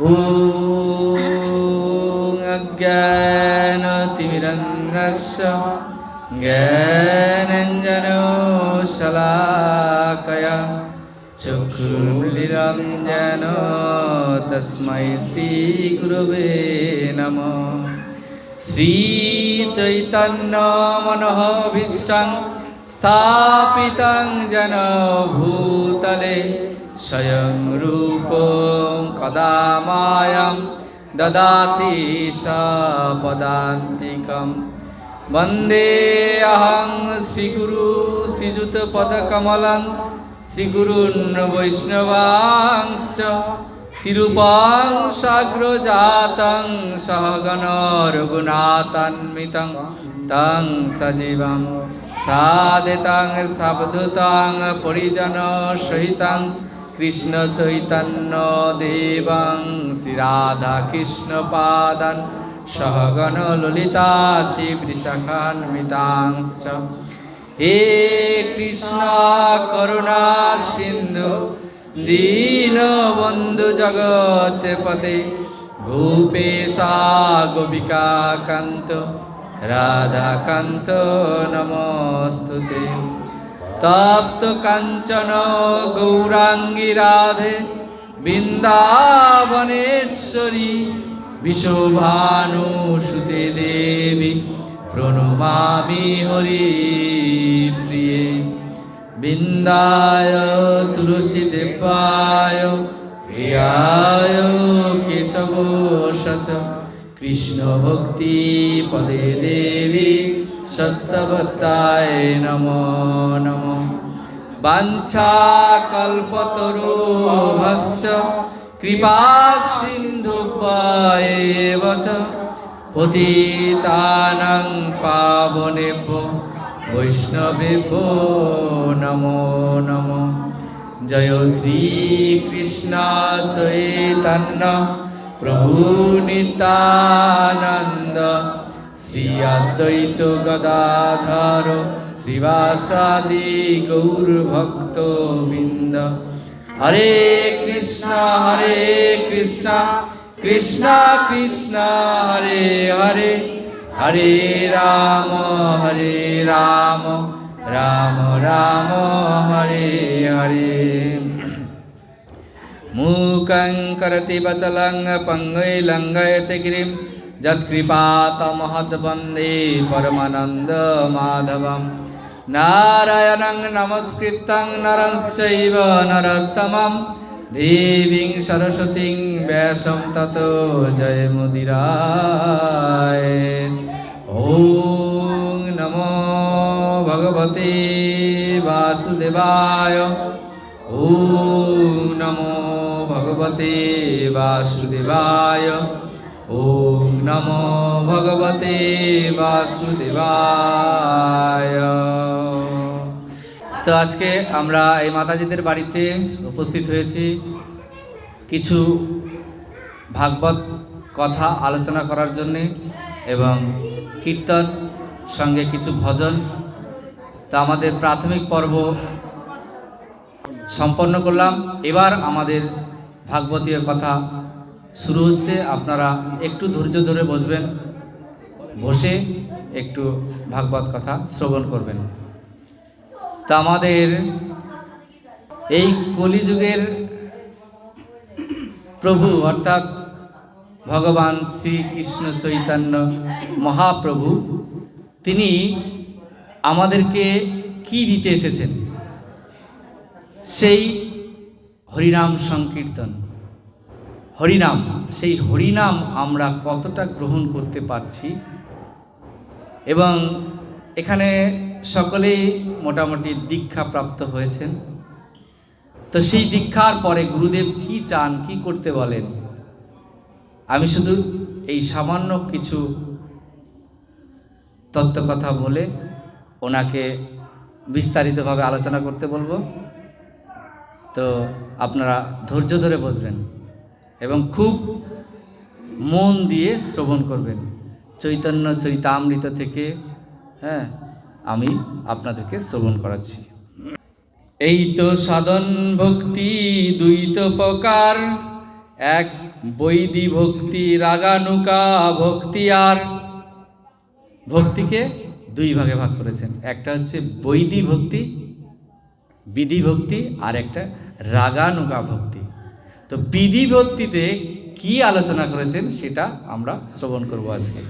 ॐ अज्ञानतिमिरङ्गस्य ज्ञानञ्जनो शलाकया चक्षुर्लिरञ्जन तस्मै श्रीगुरवे नमः श्रीचैतन्यमनोभीष्टं स्थापितं जन भूतले स्वयं रूपं कदा मायं ददाति स पदान्तिकं वन्देऽहं श्रीगुरु श्रीयुतपदकमलं श्रीगुरून् वैष्णवांश्च श्रीरूपां साग्रजातं सहगण रघुनाथान्वितं तं सजीवं सादितं सावधूतं परिजनसहितं কৃষ্ণ চৈতন্য দেবং শ্রীরাধা কৃষ্ণ পাদান সহগণ ললিতা শ্রী বিশাখান্বিতাংশ হে কৃষ্ণ করুণা সিন্ধু দীনবন্ধু পদে গোপেশা গোপিকা কান্ত রাধাকান্ত নমস্তুতে। তপ্ত কাঞ্চন গৌরাঙ্গী রাধে, বৃন্দাবনেশ্বরী বিশ্বভানুসুতে দেবী, প্রণমামি হরি প্রিয়ে। বৃন্দায় তুলসী দেবায়, প্রিয়ায় কেশব কৃষ্ণ ভক্তি পদে দেবী সত্যবত্তায় নম নম। বাঞ্ছা কল্পতরু কৃপা সিন্ধু পতিতানং পাবনেভ্য, বৈষ্ণবেভ্যো নমো নমো। জয় শ্রীকৃষ্ণ চৈতন্য, প্রভু নিত্যানন্দ। শ্রী অদ্বৈত গদাধর শ্রীবাসাদি গৌরভক্ত বৃন্দ হরে কৃষ্ণ হরে কৃষ্ণ কৃষ্ণ কৃষ্ণ হরে হরে হরে রাম হরে রাম রাম রাম হরে হরে मूकं करति वचलं पङ्गैलङ्घयति गिरिं यत्कृपातमहद्वन्दे परमानन्दमाधवं नारायणं नमस्कृतं नरंश्चैव नरोत्तमं देवीं सरस्वतीं व्यासं ततो जयमुदिराय ॐ नमो भगवते वासुदेवाय ॐ नमो भगवते वासुदेवाय ॐ নমো ভগবতে বাসুদেবায় তো আজকে আমরা এই মাতাজিদের বাড়িতে উপস্থিত হয়েছি। কিছু ভাগবত কথা আলোচনা করার জন্যে এবং কীর্তন, সঙ্গে কিছু ভজন। তা আমাদের প্রাথমিক পর্ব সম্পন্ন করলাম। এবার আমাদের ভাগবতীয় কথা শুরু হচ্ছে, আপনারা একটু ধৈর্য ধরে বসবেন, বসে একটু ভাগবত কথা শ্রবণ করবেন। তা আমাদের এই কলিযুগের প্রভু, অর্থাৎ ভগবান শ্রীকৃষ্ণ চৈতন্য মহাপ্রভু, তিনি আমাদেরকে কি দিতে এসেছেন? সেই হরিনাম সংকীর্তন। হরিনাম, সেই হরিনাম আমরা কতটা গ্রহণ করতে পারছি? এবং এখানে সকলেই মোটামুটি দীক্ষা প্রাপ্ত হয়েছেন। তো সেই দীক্ষার পরে গুরুদেব কি চান, কি করতে বলেন? আমি শুধু এই সামান্য কিছু তত্ত্ব কথা বলে ওনাকে বিস্তারিতভাবে আলোচনা করতে বলব। তো আপনারা ধৈর্য ধরে বসবেন। এবং খুব মন দিয়ে শ্রবণ করবেন। চৈতন্য চৈতামৃত থেকে হ্যাঁ আমি আপনাদেরকে শ্রবণ করাচ্ছি। এই তো সাধন ভক্তি দুই তো প্রকার, এক বৈদি ভক্তি রাগানুকা ভক্তি আর। ভক্তিকে দুই ভাগে ভাগ করেছেন। একটা হচ্ছে বৈদি ভক্তি, বিধি ভক্তি, আর একটা রাগানুকা ভক্তি। তো বিধি ভক্তিতে কি আলোচনা করেছেন সেটা আমরা শ্রবণ করব আজকে।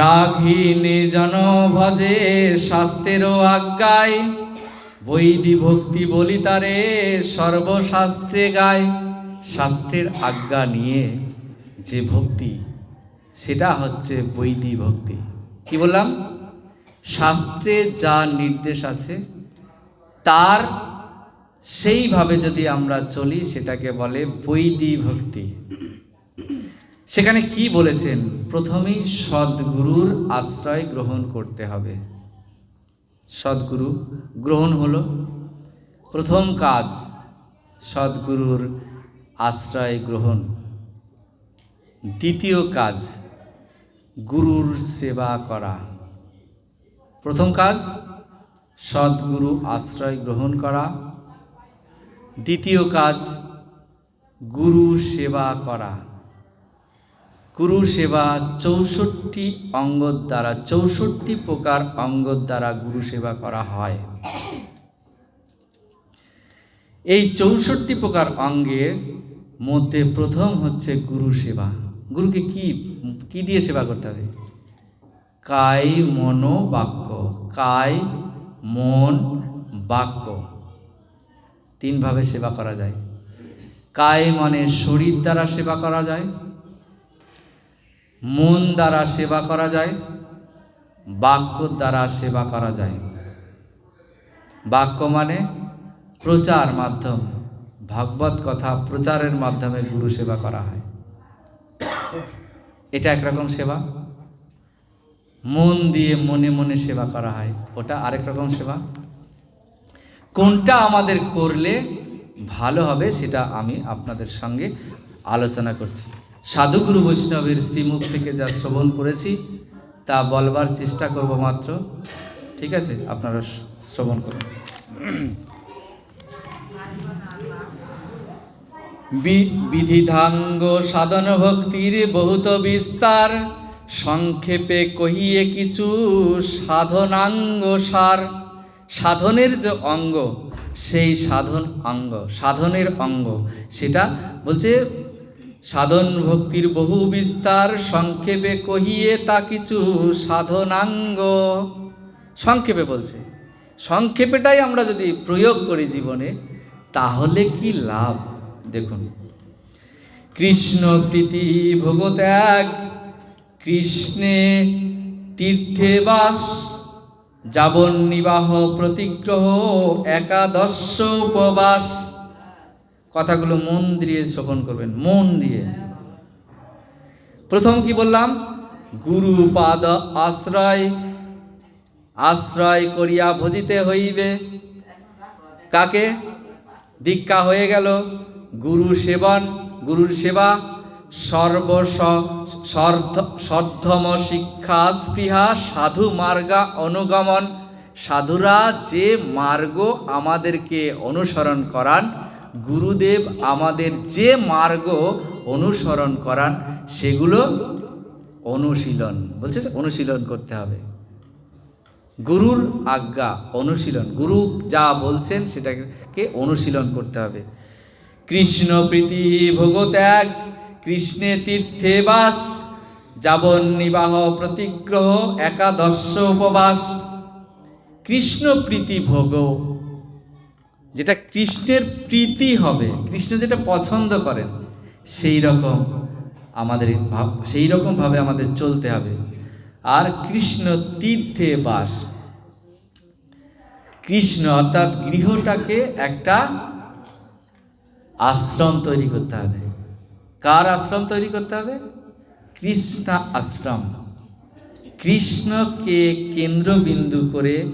রাঘিনী জন ভজে শাস্ত্রেরও আজ্ঞায় বৈদি ভক্তি বলি তারে সর্বশাস্ত্রে গায়। শাস্ত্রের আজ্ঞা নিয়ে যে ভক্তি, সেটা হচ্ছে বৈদি ভক্তি। কি বললাম? শাস্ত্রে যা নির্দেশ আছে, তার সেইভাবে যদি আমরা চলি, সেটাকে বলে বৈদি ভক্তি। সেখানে কি বলেছেন? প্রথমেই সদ্গুরুর আশ্রয় গ্রহণ করতে হবে। সদ্গুরু গ্রহণ হলো প্রথম কাজ, সদ্গুরুর আশ্রয় গ্রহণ। দ্বিতীয় কাজ, গুরুর সেবা করা। প্রথম কাজ, সদ্গুরু আশ্রয় গ্রহণ করা। দ্বিতীয় কাজ, গুরু সেবা করা। গুরু সেবা চৌষট্টি অঙ্গ দ্বারা, চৌষট্টি প্রকার অঙ্গ দ্বারা গুরু সেবা করা হয়। এই চৌষট্টি প্রকার অঙ্গের মধ্যে প্রথম হচ্ছে গুরু সেবা। গুরুকে কি কি দিয়ে সেবা করতে হবে? কায় মনো বাক্য, কায় মন বাক্য। তিনভাবে সেবা করা যায়। কায় মনে শরীর দ্বারা সেবা করা যায়। মন দ্বারা সেবা করা যায়। বাক্য দ্বারা সেবা করা যায়। বাক্য মানে প্রচার মাধ্যম। ভাগবত কথা প্রচারের মাধ্যমে গুরু সেবা করা হয়। এটা একরকম সেবা। মন দিয়ে মনে মনে সেবা করা হয়। ওটা আরেক রকম সেবা। কোনটা আমাদের করলে ভালো হবে সেটা আমি আপনাদের সঙ্গে আলোচনা করছি। সাধুগুরু বৈষ্ণবের শ্রীমুখ থেকে যা শ্রবণ করেছি, তা বলবার চেষ্টা করব মাত্র। ঠিক আছে? আপনারা শ্রবণ করুন। বিধিধাঙ্গ সাধন ভক্তির বহুত বিস্তার, সংক্ষেপে কহিয়ে কিছু সাধনাঙ্গ সার। সাধনের যে অঙ্গ, সেই সাধন অঙ্গ, সাধনের অঙ্গ, সেটা বলছে, সাধন ভক্তির বহু বিস্তার সংক্ষেপে কহিয়ে তা কিছু সাধনাঙ্গ। সংক্ষেপে বলছে, সংক্ষেপেটাই আমরা যদি প্রয়োগ করি জীবনে, তাহলে কি লাভ? দেখুন, কৃষ্ণ প্রীতি ভোগ ত্যাগ কৃষ্ণে তীর্থে বাস যাবন নিবাহ প্রতিগ্রহ একাদশ উপবাস। কথাগুলো মন দিয়ে শ্রবণ করবেন, মন দিয়ে। প্রথম কি বললাম? গুরু পাদ আশ্রয় আশ্রয় করিয়া ভজিতে হইবে। কাকে? দীক্ষা হয়ে গেল। গুরু সেবন, গুরুর সেবা। সর্বস সর্ধ- সর্ধম শিক্ষা স্পৃহা সাধু মার্গা অনুগমন। সাধুরা যে মার্গ আমাদেরকে অনুসরণ করান, গুরুদেব আমাদের যে মার্গ অনুসরণ করান, সেগুলো অনুশীলন। বলছে অনুশীলন করতে হবে। গুরুর আজ্ঞা অনুশীলন। গুরু যা বলছেন সেটাকে অনুশীলন করতে হবে। কৃষ্ণ প্রীতি ভোগ ত্যাগ কৃষ্ণে তীর্থে বাস যাবন নিবাহ প্রতিগ্রহ, একাদশ উপবাস। কৃষ্ণ প্রীতি ভোগ। যেটা কৃষ্ণের প্রীতি হবে, কৃষ্ণ যেটা পছন্দ করেন, সেই রকম আমাদের সেই রকমভাবে আমাদের চলতে হবে। আর কৃষ্ণ তীর্থে বাস কৃষ্ণ অর্থাৎ গৃহটাকে একটা আশ্রম তৈরি করতে হবে। কার আশ্রম তৈরি করতে হবে? কৃষ্ণ আশ্রম। কৃষ্ণকে কেন্দ্রবিন্দু করে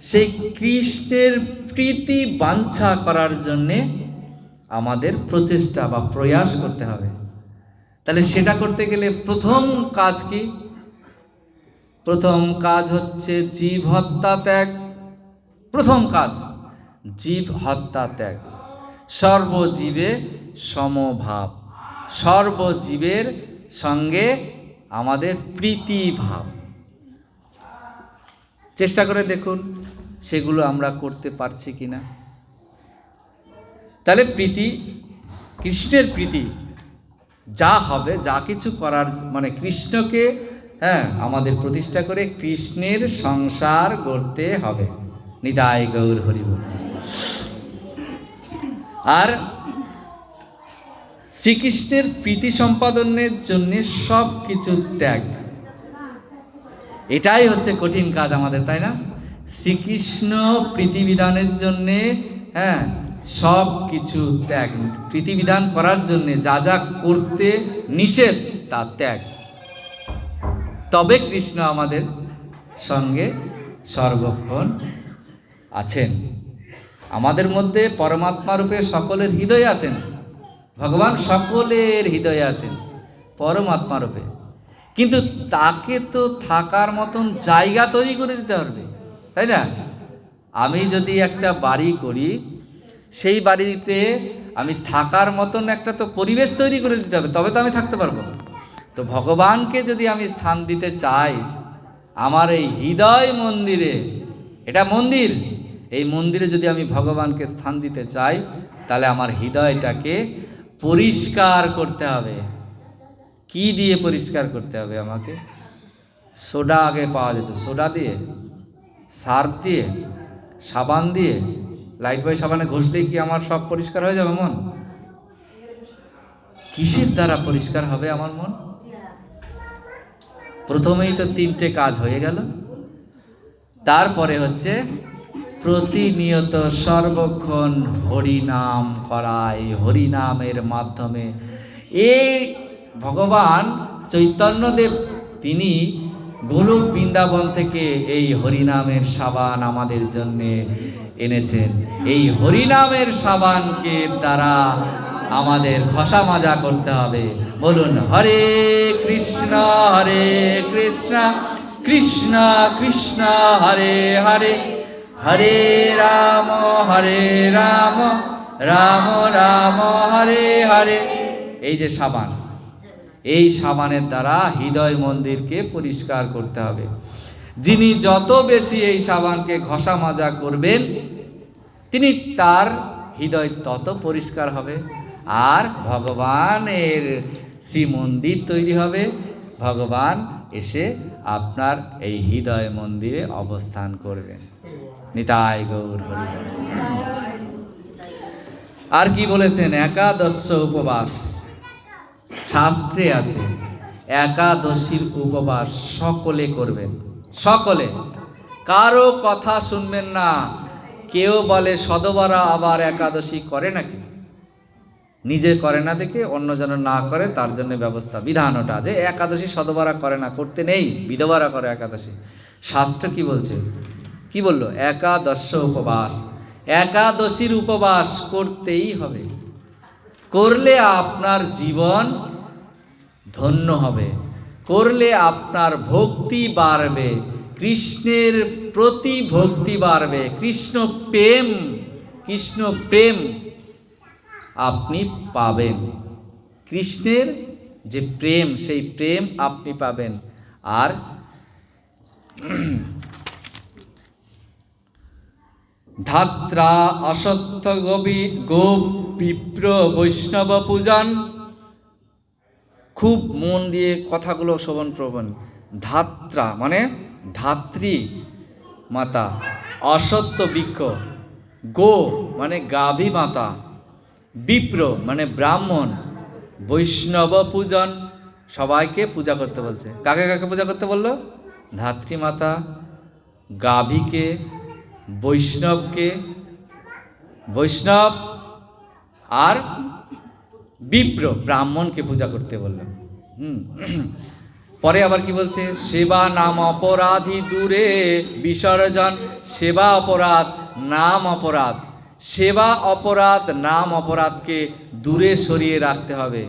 সেই কৃষ্ণের প্রীতি বাঞ্ছা করার জন্যে আমাদের প্রচেষ্টা বা প্রয়াস করতে হবে। তাহলে সেটা করতে গেলে প্রথম কাজ কি? প্রথম কাজ হচ্ছে জীব হত্যা ত্যাগ। প্রথম কাজ, জীব হত্যা ত্যাগ। সর্বজীবে সমভাব। সর্বজীবের সঙ্গে আমাদের প্রীতি ভাব চেষ্টা করে দেখুন সেগুলো আমরা করতে পারছি কি না তাহলে প্রীতি, কৃষ্ণের প্রীতি, যা হবে, যা কিছু করার মানে কৃষ্ণকে হ্যাঁ আমাদের প্রতিষ্ঠা করে কৃষ্ণের সংসার করতে হবে। নিদায় গৌর হরিবল আর শ্রীকৃষ্ণের প্রীতি সম্পাদনের জন্য সব কিছু ত্যাগ। এটাই হচ্ছে কঠিন কাজ আমাদের, তাই না? শ্রীকৃষ্ণ প্রীতিবিধানের জন্যে হ্যাঁ সব কিছু ত্যাগ। প্রীতিবিধান করার জন্যে যা যা করতে নিষেধ, তা ত্যাগ। তবে কৃষ্ণ আমাদের সঙ্গে সর্বক্ষণ আছেন। আমাদের মধ্যে পরমাত্মা রূপে সকলের হৃদয় আছেন। ভগবান সকলের হৃদয়ে আছেন পরমাত্মা রূপে। কিন্তু তাকে তো থাকার মতন জায়গা তৈরি করে দিতে হবে, তাই না? আমি যদি একটা বাড়ি করি, সেই বাড়িতে আমি থাকার মতন একটা তো পরিবেশ তৈরি করে দিতে হবে, তবে তো আমি থাকতে পারব তো ভগবানকে যদি আমি স্থান দিতে চাই, আমার এই হৃদয় মন্দিরে, এটা মন্দির, এই মন্দিরে যদি আমি ভগবানকে স্থান দিতে চাই, তাহলে আমার হৃদয়টাকে পরিষ্কার করতে হবে। কি দিয়ে পরিষ্কার করতে হবে আমাকে? সোডা আগে পাওয়া যেত। সোডা দিয়ে, সার্ফ দিয়ে, সাবান দিয়ে লাইট বয় সাবানে ঘষলেই কি আমার সব পরিষ্কার হয়ে যাবে মন? কিসের দ্বারা পরিষ্কার হবে আমার মন? প্রথমেই তো তিনটে কাজ হয়ে গেল। তারপরে হচ্ছে প্রতিনিয়ত সর্বক্ষণ হরিনাম করাই, হরিনামের মাধ্যমে। এই ভগবান চৈতন্যদেব, তিনি গোলক বৃন্দাবন থেকে এই হরিনামের সাবান আমাদের জন্যে এনেছেন। এই হরিনামের সাবানকে দ্বারা আমাদের ঘষা মাজা করতে হবে। বলুন, হরে কৃষ্ণ হরে কৃষ্ণ কৃষ্ণ কৃষ্ণ, হরে হরে। হরে রাম হরে রাম রাম রাম, হরে হরে। এই যে সাবান, এই সাবানের দ্বারা হৃদয় মন্দিরকে পরিষ্কার করতে হবে। যিনি যত বেশি এই সাবানকে ঘষা মাজা করবেন, তিনি তার হৃদয় তত পরিষ্কার হবে। আর ভগবানের শ্রীমন্দির তৈরি হবে। ভগবান এসে আপনার এই হৃদয় মন্দিরে অবস্থান করবেন। নিতাই গৌর হরি আর কি বলেছেন? একাদশ উপবাস। শাস্ত্রে আছে, একাদশীর উপবাস সকলে করবেন। সকলে। কারও কথা শুনবেন না। কেউ বলে, সদবারা আবার একাদশী করে নাকি? নিজে করে না দেখে অন্য যেন না করে, তার জন্য ব্যবস্থা, বিধান ওটা যে একাদশী সদবারা করে না, করতে নেই। বিধবারা করে একাদশী। শাস্ত্র কি বলছে? কি বলল? একাদশ উপবাস। একাদশীর উপবাস করতেই হবে। করলে আপনার জীবন ধন্য হবে। করলে আপনার ভক্তি বাড়বে। কৃষ্ণের প্রতি ভক্তি বাড়বে। কৃষ্ণ প্রেম কৃষ্ণ প্রেম আপনি পাবেন। কৃষ্ণের যে প্রেম, সেই প্রেম আপনি পাবেন। আর ধাত্রা অসত্য গোপী গোপ বিপ্র বৈষ্ণব পূজন। খুব মন দিয়ে কথাগুলো শ্রবণ প্রবণ। ধাত্রা মানে ধাত্রী মাতা, অসত্য বৃক্ষ। গো মানে গাভী মাতা। বিপ্র মানে ব্রাহ্মণ। বৈষ্ণব পূজন। সবাইকে পূজা করতে বলছে। কাকে কাকে পূজা করতে বলল? ধাত্রী মাতা, গাভীকে বৈষ্ণবকে, বৈষ্ণব আর বিপ্র ব্রাহ্মণকে পূজা করতে বলল। পরে আবার কি বলছে? সেবা নাম অপরাধী দূরে বিসর্জন, সেবা অপরাধ নাম অপরাধ। সেবা অপরাধ নাম অপরাধকে দূরে সরিয়ে রাখতে হবে।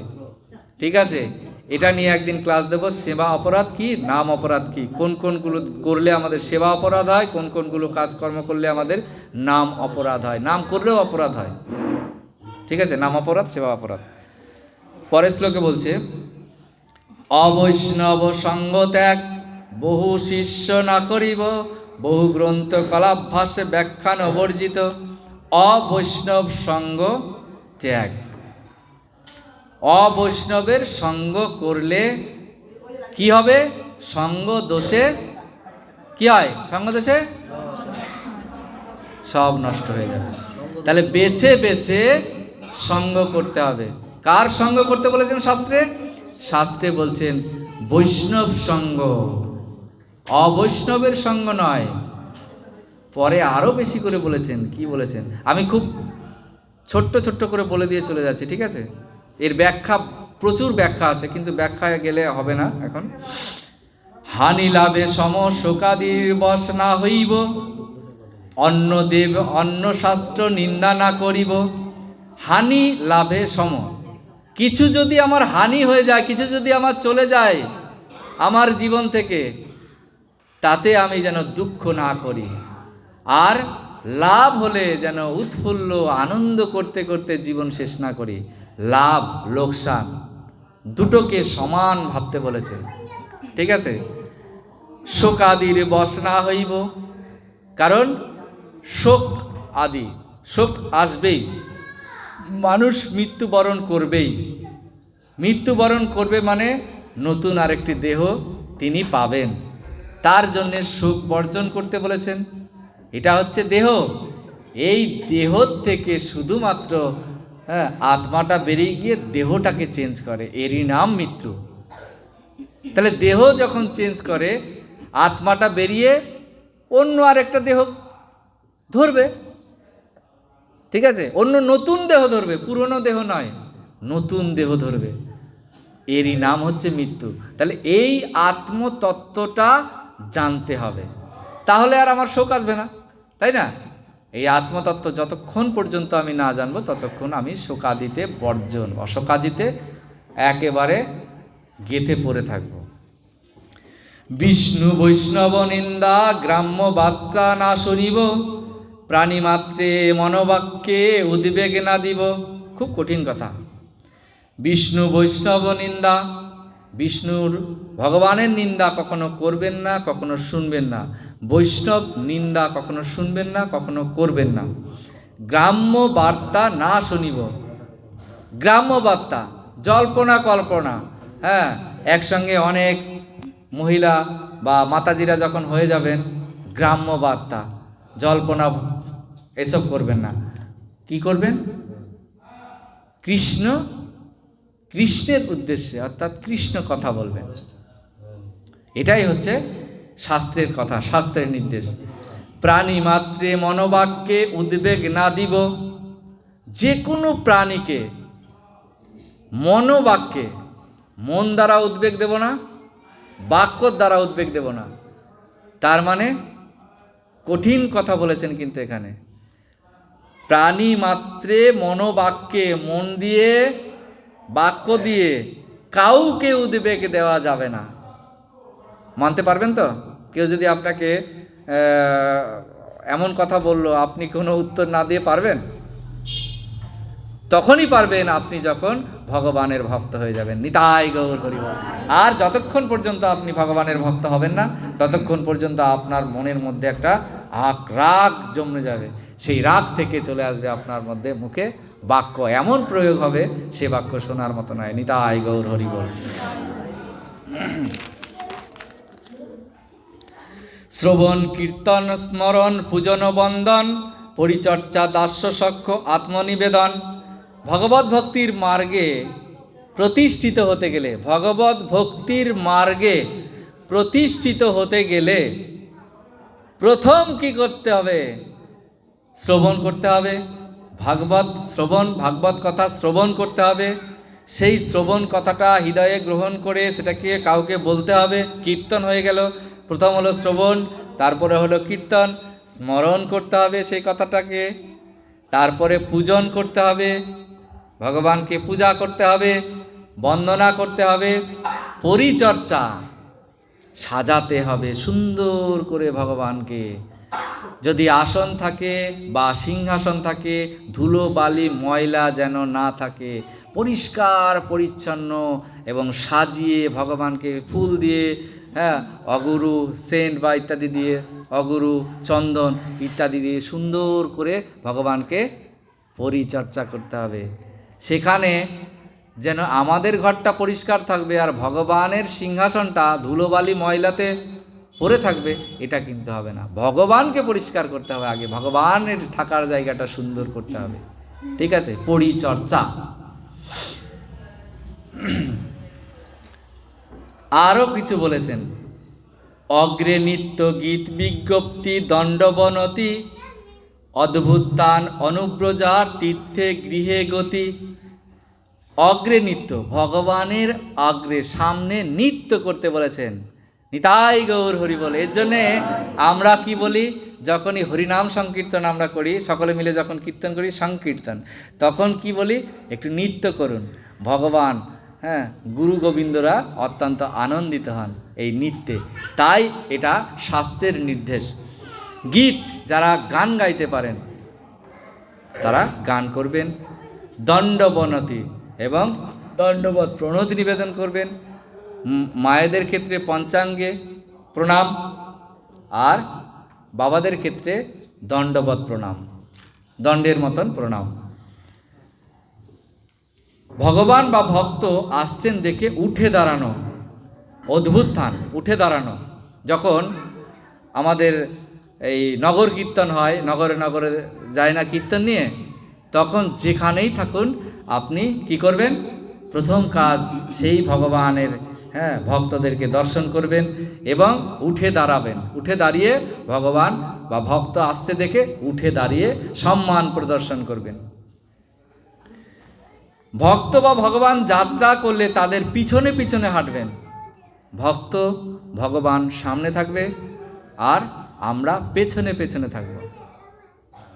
ঠিক আছে? এটা নিয়ে একদিন ক্লাস দেব, সেবা অপরাধ কি, নাম অপরাধ কি? কোন কোনগুলো করলে আমাদের সেবা অপরাধ হয়, কোন কোনগুলো কাজকর্ম করলে আমাদের নাম অপরাধ হয়? নাম করলেও অপরাধ হয়। ঠিক আছে? নাম অপরাধ, সেবা অপরাধ। পরের শ্লোকে বলছে, অবৈষ্ণব সঙ্গ ত্যাগ, বহু শিষ্য না করিব, বহু গ্রন্থ কলাভ্যাসে ব্যাখ্যান অবর্জিত, অবৈষ্ণব সঙ্গ ত্যাগ। অবৈষ্ণবের সঙ্গ করলে কি হবে? সঙ্গ দোষে কি হয়? সঙ্গ দোষে? সব নষ্ট হয়ে যাবে। তাহলে বেছে বেছে সঙ্গ করতে হবে। কার সঙ্গ করতে বলেছেন শাস্ত্রে? শাস্ত্রে বলছেন, বৈষ্ণব সঙ্গ। অবৈষ্ণবের সঙ্গ নয়। পরে আরও বেশি করে বলেছেন। কি বলেছেন? আমি খুব ছোট্ট ছোট্ট করে বলে দিয়ে চলে যাচ্ছি, ঠিক আছে? এর ব্যাখ্যা, প্রচুর ব্যাখ্যা আছে, কিন্তু ব্যাখ্যায় গেলে হবে না এখন। হানি লাভে সম শোকাদির বশ না হইব অন্য দেব অন্য শাস্ত্র নিন্দা না করিব। হানি লাভে সম। কিছু যদি আমার হানি হয়ে যায়, কিছু যদি আমার চলে যায়, আমার জীবন থেকে, তাতে আমি যেন দুঃখ না করি। আর লাভ হলে যেন উৎফুল্ল, আনন্দ করতে করতে জীবন শেষ না করি। লাভ, লোকসান, দুটোকে সমান ভাবতে বলেছে। ঠিক আছে? শোক শোকাদির বশ না হইব, কারণ শোক আদি, শোক আসবেই। মানুষ মৃত্যুবরণ করবেই। মৃত্যুবরণ করবে মানে নতুন আরেকটি দেহ তিনি পাবেন। তার জন্যে সুখ বর্জন করতে বলেছেন। এটা হচ্ছে দেহ। এই দেহ থেকে শুধুমাত্র হ্যাঁ আত্মাটা বেরিয়ে গিয়ে দেহটাকে চেঞ্জ করে। এরই নাম মৃত্যু। তাহলে দেহ যখন চেঞ্জ করে, আত্মাটা বেরিয়ে অন্য আরেকটা দেহ ধরবে। ঠিক আছে? অন্য নতুন দেহ ধরবে, পুরনো দেহ নয়, নতুন দেহ ধরবে। এরই নাম হচ্ছে মৃত্যু। তাহলে এই আত্মতত্ত্বটা জানতে হবে। তাহলে আর আমার শোক আসবে না, তাই না? এই আত্মতত্ত্ব যতক্ষণ পর্যন্ত আমি না জানব, ততক্ষণ আমি শোকাদিতে বর্জন, অশোকাদিতে একেবারে গেথে পড়ে থাকব। বিষ্ণু বৈষ্ণব নিন্দা, গ্রাম্য বার্তা না শুনিব প্রাণী মাত্রে মনোবাক্যে উদ্বেগ না দিব। খুব কঠিন কথা। বিষ্ণু বৈষ্ণব নিন্দা, বিষ্ণুর ভগবানের নিন্দা কখনো করবেন না, কখনো শুনবেন না। বৈষ্ণব নিন্দা কখনো শুনবেন না, কখনো করবেন না। গ্রাম্য বার্তা না শুনিব। গ্রাম্য বার্তা, জল্পনা কল্পনা হ্যাঁ? একসঙ্গে অনেক মহিলা বা মাতাজিরা যখন হয়ে যাবেন, গ্রাম্য বার্তা, জল্পনা, এসব করবেন না। কি করবেন? কৃষ্ণ, কৃষ্ণের উদ্দেশ্যে, অর্থাৎ কৃষ্ণ কথা বলবেন। এটাই হচ্ছে শাস্ত্রের কথা, শাস্ত্রের নির্দেশ। প্রাণী মাত্রে মনোবাক্যে উদ্বেগ না দিব। যে কোনো প্রাণীকে মনোবাক্যে মন দ্বারা উদ্বেগ দেব না বাক্যর দ্বারা উদ্বেগ দেব না। তার মানে কঠিন কথা বলেছেন কিন্তু এখানে। প্রাণী মাত্রে মনোবাক্যে মন দিয়ে, বাক্য দিয়ে কাউকে উদ্বেগ দেওয়া যাবে না। মানতে পারবেন তো? কেউ যদি আপনাকে এমন কথা বলল, আপনি কোনো উত্তর না দিয়ে পারবেন? তখনই পারবেন আপনি যখন ভগবানের ভক্ত হয়ে যাবেন। নিতাই গৌর হরিব আর যতক্ষণ পর্যন্ত আপনি ভগবানের ভক্ত হবেন না, ততক্ষণ পর্যন্ত আপনার মনের মধ্যে একটা আক রাগ জমে যাবে। সেই রাগ থেকে চলে আসবে আপনার মধ্যে মুখে বাক্য। এমন প্রয়োগ হবে, সে বাক্য শোনার মতো নয়। নিতাই গৌর হরিবল শ্রবণ, কীর্তন, স্মরণ, পূজন, বন্দন, পরিচর্যা, দাস্য সক্ষ আত্মনিবেদন। ভগবত ভক্তির মার্গে প্রতিষ্ঠিত হতে গেলে, ভগবত ভক্তির মার্গে প্রতিষ্ঠিত হতে গেলে প্রথম কি করতে হবে? শ্রবণ করতে হবে। ভাগবত শ্রবণ, ভাগবত কথা শ্রবণ করতে হবে। সেই শ্রবণ কথাটা হৃদয়ে গ্রহণ করে সেটাকে কাউকে বলতে হবে। কীর্তন হয়ে গেল প্রথম হলো শ্রবণ, তারপরে হলো কীর্তন, স্মরণ করতে হবে সেই কথাটাকে, তারপরে পূজন করতে হবে, ভগবানকে পূজা করতে হবে, বন্দনা করতে হবে, পরিচর্যা সাজাতে হবে, সুন্দর করে ভগবানকে। যদি আসন থাকে বা সিংহাসন থাকে, ধুলো, বালি, ময়লা যেন না থাকে, পরিষ্কার, পরিচ্ছন্ন এবং সাজিয়ে ভগবানকে ফুল দিয়ে হ্যাঁ অগুরু সেন্ট বা ইত্যাদি দিয়ে, অগুরু চন্দন ইত্যাদি দিয়ে সুন্দর করে ভগবানকে পরিচর্যা করতে হবে। সেখানে যেন আমাদের ঘরটা পরিষ্কার থাকবে আর ভগবানের সিংহাসনটা ধুলোবালি ময়লাতে পরে থাকবে, এটা কিন্তু হবে না। ভগবানকে পরিষ্কার করতে হবে আগে, ভগবানের থাকার জায়গাটা সুন্দর করতে হবে। ঠিক আছে? পরিচর্যা। আরও কিছু বলেছেন। অগ্রে নিত্য গীত বিজ্ঞপ্তি, দণ্ডবনতি অদ্ভুতান অনুব্রজার তীর্থে গৃহে গতি। অগ্রে নৃত্য, ভগবানের অগ্রে সামনে নৃত্য করতে বলেছেন। নিতাই গৌর হরি বলে এর জন্যে আমরা কি বলি, যখনই হরিনাম সংকীর্তন আমরা করি, সকলে মিলে যখন কীর্তন করি, সংকীর্তন। তখন কি বলি, একটু নৃত্য করুন। ভগবান হ্যাঁ গুরু গোবিন্দরা অত্যন্ত আনন্দিত হন এই নৃত্যে। তাই এটা শাস্ত্রের নির্দেশ। গীত যারা গান গাইতে পারেন, তারা গান করবেন, দণ্ডবনতি এবং দণ্ডবত প্রণতি নিবেদন করবেন মায়েদের ক্ষেত্রে পঞ্চাঙ্গে প্রণাম আর বাবাদের ক্ষেত্রে দণ্ডবত প্রণাম, দণ্ডের মতন প্রণাম। ভগবান বা ভক্ত আসছেন দেখে উঠে দাঁড়ানো, অদ্ভুত থান, উঠে দাঁড়ানো। যখন আমাদের এই নগর কীর্তন হয়, নগরে নগরে যায় না কীর্তন নিয়ে, তখন যেখানেই থাকুন, আপনি কি করবেন? প্রথম কাজ সেই ভগবানের হ্যাঁ ভক্তদেরকে দর্শন করবেন এবং উঠে দাঁড়াবেন। উঠে দাঁড়িয়ে ভগবান বা ভক্ত আসছে দেখে উঠে দাঁড়িয়ে সম্মান প্রদর্শন করবেন। ভক্ত বা ভগবান যাত্রা করলে তাদের পিছনে পিছনে হাঁটবেন। ভক্ত, ভগবান সামনে থাকবে আর আমরা পেছনে পেছনে থাকব।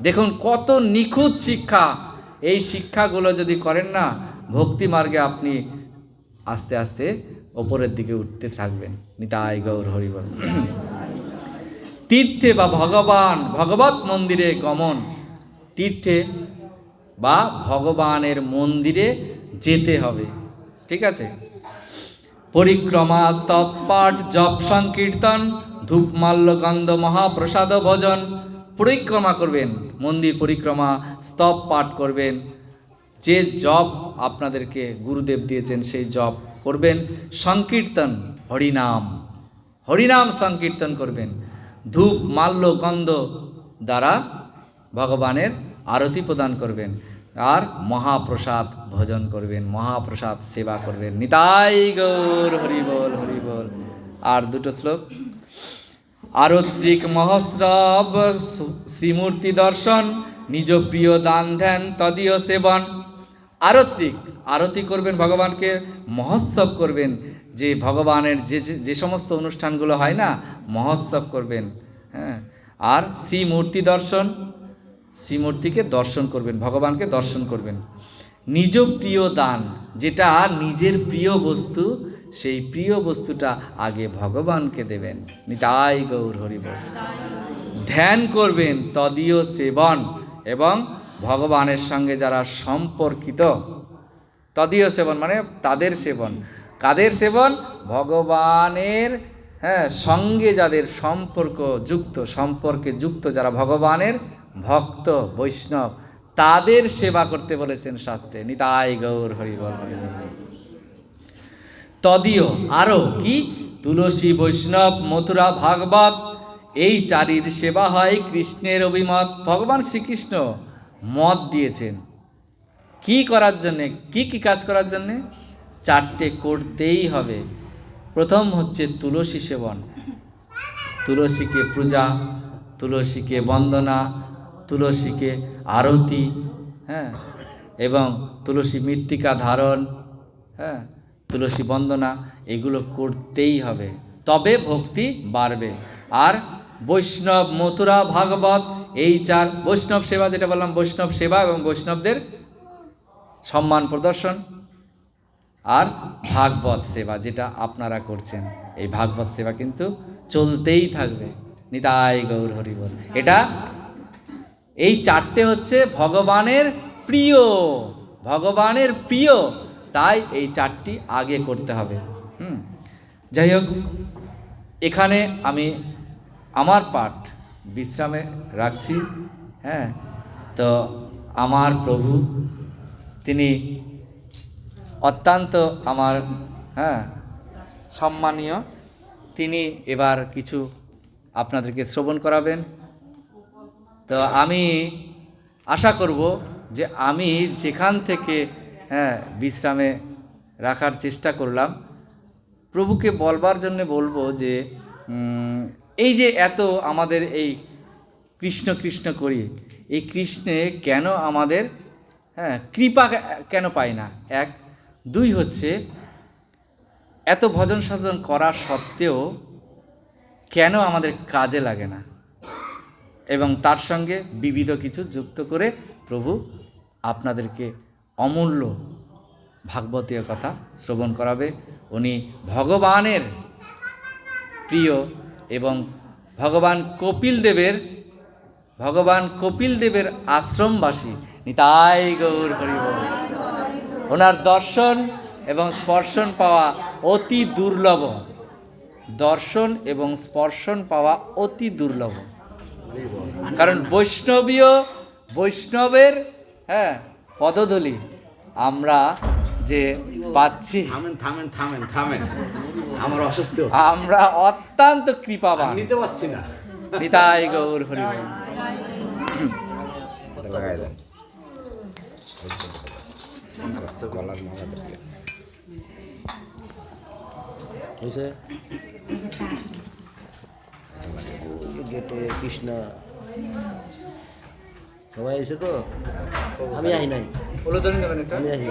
দেখুন কত নিখুঁত শিক্ষা। এই শিক্ষাগুলো যদি করেন না, ভক্তি মার্গে আপনি আস্তে আস্তে ওপরের দিকে উঠতে থাকবেন। নিতাই গৌর হরিবল তীর্থে বা ভগবান, ভগবত মন্দিরে গমন। তীর্থে বা ভগবানের মন্দিরে যেতে হবে। ঠিক আছে? পরিক্রমা স্তব পাঠ, জপ, সংকীর্তন, ধূপ, মাল্য, গন্ধ, মহাপ্রসাদ, ভজন, পরিক্রমা করবেন। মন্দির পরিক্রমা, স্তব পাঠ করবেন। যে জপ আপনাদেরকে গুরুদেব দিয়েছেন, সেই জপ করবেন। সংকীর্তন, হরিনাম হরিনাম সংকীর্তন করবেন। ধূপ, মাল্য, গন্ধ দ্বারা ভগবানের আরতি প্রদান করবেন। আর মহাপ্রসাদ ভজন করবেন, মহাপ্রসাদ সেবা করবেন। নিতাই গৌর হরিবল হরিবল আর দুটো শ্লোক। আরত্রিক মহস্রব শ্রীমূর্তি দর্শন, নিজ প্রিয় দান ধ্যান, তদীয় সেবন। আরত্রিক আরতি করবেন ভগবানকে, মহোৎসব করবেন। যে ভগবানের যে, যে- সমস্ত অনুষ্ঠানগুলো হয় না, মহোৎসব করবেন। হ্যাঁ। আর শ্রীমূর্তি দর্শন শ্রীমূর্তিকে দর্শন করবেন, ভগবানকে দর্শন করবেন। নিজ প্রিয় দান, যেটা নিজের প্রিয় বস্তু, সেই প্রিয় বস্তুটা আগে ভগবানকে দেবেন। নিতাই গৌর হরিব। ধ্যান করবেন তদীয় সেবন এবং ভগবানের সঙ্গে যারা সম্পর্কিত, তদীয় সেবন মানে তাদের সেবন। কাদের সেবন? ভগবানের হ্যাঁ সঙ্গে যাদের সম্পর্ক যুক্ত, সম্পর্কে যুক্ত যারা ভগবানের ভক্ত, বৈষ্ণব, তাদের সেবা করতে বলেছেন শাস্ত্রে। নিতাই গৌর হরিবল তদীয় আরও কি? তুলসী বৈষ্ণব, মথুরা ভাগবত, এই চারির সেবা হয় কৃষ্ণের অভিমত। ভগবান শ্রীকৃষ্ণ মত দিয়েছেন। কি করার জন্যে? কি কি কাজ করার জন্যে? চারটে করতেই হবে। প্রথম হচ্ছে তুলসী সেবন। তুলসীকে পূজা, তুলসীকে বন্দনা তুলসীকে আরতি হ্যাঁ এবং তুলসী মৃত্তিকা ধারণ হ্যাঁ তুলসী বন্দনা, এগুলো করতেই হবে। তবে ভক্তি বাড়বে। আর বৈষ্ণব, মথুরা, ভাগবত, এই চার বৈষ্ণব সেবা, যেটা বললাম, বৈষ্ণব সেবা এবং বৈষ্ণবদের সম্মান প্রদর্শন। আর ভাগবত সেবা, যেটা আপনারা করছেন, এই ভাগবত সেবা কিন্তু চলতেই থাকবে। নিতাই গৌর হরিবল। এটা এই চারটে হচ্ছে ভগবানের প্রিয় ভগবানের প্রিয়। তাই এই চারটি আগে করতে হবে। হুম। যাই হোক, এখানে আমি আমার পাঠ বিশ্রামে রাখছি। হ্যাঁ তো আমার প্রভু, তিনি অত্যন্ত আমার হ্যাঁ সম্মানীয়। তিনি এবার কিছু আপনাদেরকে শ্রবণ করাবেন। তো আমি আশা করব যে আমি যেখান থেকে হ্যাঁ বিশ্রামে রাখার চেষ্টা করলাম, প্রভুকে বলবার জন্য বলব যে এই যে এত আমাদের এই কৃষ্ণ কৃষ্ণ করি, এই কৃষ্ণে কেন আমাদের হ্যাঁ কৃপা কেন পাই না? এক, দুই হচ্ছে, এত ভজন সাধন করা সত্ত্বেও কেন আমাদের কাজে লাগে না? এবং তার সঙ্গে বিবিধ কিছু যুক্ত করে প্রভু আপনাদেরকে অমূল্য ভাগবতীয় কথা শ্রবণ করাবে। উনি ভগবানের প্রিয় এবং ভগবান কপিল দেবের, ভগবান কপিল দেবের আশ্রমবাসী। নিতাই গৌর হরিবল ওনার দর্শন এবং স্পর্শন পাওয়া অতি দুর্লভ। দর্শন এবং স্পর্শন পাওয়া অতি দুর্লভ। কারণ বৈষ্ণবীয় বৈষ্ণবের হ্যাঁ পদধূলি। আমরা যে পাচ্ছি। থামেন থামেন থামেন থামেন। আমার অসুস্থ আমরা অত্যন্ত কৃপাবান। নিতে পারছি না। নিতাই গৌর গলার হয়েছে? গেটে কৃষ্ণা। সবাই এসে তো আমি আহি নাই। আমি আহি